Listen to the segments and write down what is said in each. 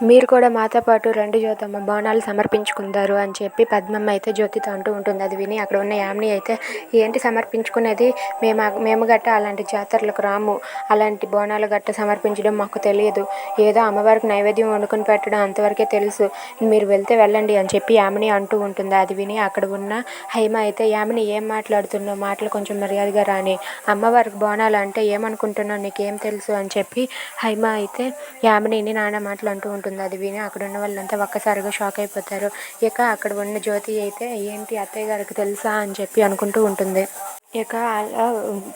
మీరు కూడా మాతో పాటు రండి జ్యోతమ్మ బోనాలు సమర్పించుకుందారు అని చెప్పి పద్మమ్మ అయితే జ్యోతితో అంటూ ఉంటుంది. అది విని అక్కడ ఉన్న యామిని అయితే ఏంటి సమర్పించుకునేది? మేము మేము గట్ట అలాంటి జాతరలకు రాము. అలాంటి బోనాలు గట్ట సమర్పించడం మాకు తెలియదు. ఏదో అమ్మవారికి నైవేద్యం వండుకొని పెట్టడం అంతవరకే తెలుసు. మీరు వెళ్తే వెళ్ళండి అని చెప్పి యామిని అంటూ ఉంటుంది. అది విని అక్కడ ఉన్న హైమ అయితే యామిని ఏం మాట్లాడుతున్నావు? మాటలు కొంచెం మర్యాదగా రాని అమ్మవారికి బోనాలు అంటే ఏమనుకుంటున్నావు? నీకేం తెలుసు? అని చెప్పి హైమ అయితే యామినిని నాన్న మాటలు అంటూ ఉంటుంది? అది విని అక్కడ ఉన్న వాళ్ళంతా ఒక్కసారిగా షాక్ అయిపోతారు. ఇక అక్కడ ఉన్న జ్యోతి అయితే ఏంటి అత్తయ్య గారికి తెలుసా? అని చెప్పి అనుకుంటూ ఉంటుంది. ఇక అలా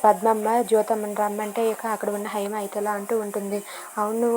పద్మమ్మ జ్యోతమ్మని రమ్మంటే ఇక అక్కడ ఉన్న హైమ అయితేలా అంటూ ఉంటుంది. అవును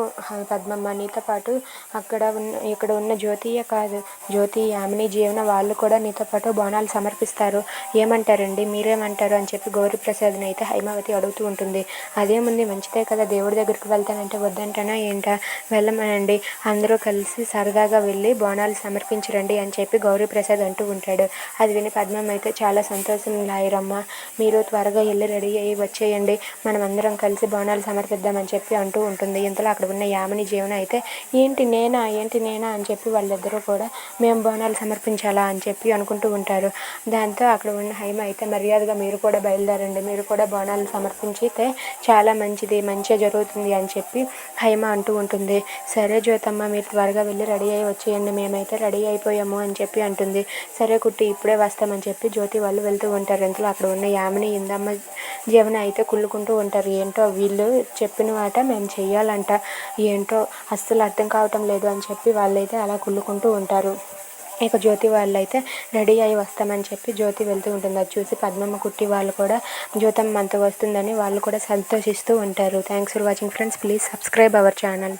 పద్మమ్మ నీతో పాటు అక్కడ ఉన్న ఇక్కడ ఉన్న జ్యోతియే కాదు జ్యోతి యామిని జీవన వాళ్ళు కూడా నీతో పాటు బోనాలు సమర్పిస్తారు. ఏమంటారండి? మీరేమంటారు? అని చెప్పి గౌరీప్రసాద్ని అయితే హైమావతి అడుగుతూ ఉంటుంది. అదేముంది? మంచిదే కదా దేవుడి దగ్గరికి వెళ్తానంటే వద్దంటానా ఏంటా? వెళ్ళమనండి. అందరూ కలిసి సరదాగా వెళ్ళి బోనాలు సమర్పించరండి అని చెప్పి గౌరీప్రసాద్ అంటూ ఉంటాడు. అది విని పద్మమ్మ అయితే చాలా సంతోషం లాయరమ్మ మీరు త్వరగా వెళ్ళి రెడీ అయ్యి వచ్చేయండి. మనం అందరం కలిసి బోనాలు సమర్పిద్దామని చెప్పి అంటూ ఉంటుంది. ఇంతలో అక్కడ ఉన్న యామిని జీవన అయితే ఏంటి నేనా? ఏంటి నేనా? అని చెప్పి వాళ్ళిద్దరూ కూడా మేము బోనాలు సమర్పించాలా? అని చెప్పి అనుకుంటూ ఉంటారు. దాంతో అక్కడ ఉన్న హైమ అయితే మర్యాదగా మీరు కూడా బయలుదేరండి. మీరు కూడా బోనాలు సమర్పించితే చాలా మంచిది. మంచిగా జరుగుతుంది అని చెప్పి హైమ అంటూ ఉంటుంది. సరే జ్యోతమ్మ మీరు త్వరగా వెళ్ళి రెడీ అయ్యి వచ్చేయండి. మేమైతే రెడీ అయిపోయాము అని చెప్పి అంటుంది. సరే కుట్టి ఇప్పుడే వస్తామని చెప్పి జ్యోతి వాళ్ళు వెళ్తూ ఉంటారు. ఇంతలో అక్కడ ఉన్న యామిని ఇందమ్మ జీవన అయితే కుళ్ళుకుంటూ ఉంటారు. ఏంటో వీళ్ళు చెప్పిన మాట మేము చెయ్యాలంట. ఏంటో అస్సలు అర్థం కావటం లేదు అని చెప్పి వాళ్ళైతే అలా కుళ్ళుకుంటూ ఉంటారు. ఇక జ్యోతి వాళ్ళు అయితే రెడీ అయ్యి వస్తామని చెప్పి జ్యోతి వెళ్తూ ఉంటుంది. అది చూసి పద్మమ్మ కుట్టి వాళ్ళు కూడా జ్యోతమ్మ అంత వస్తుందని వాళ్ళు కూడా సంతోషిస్తూ ఉంటారు. Thanks for watching friends please subscribe our channel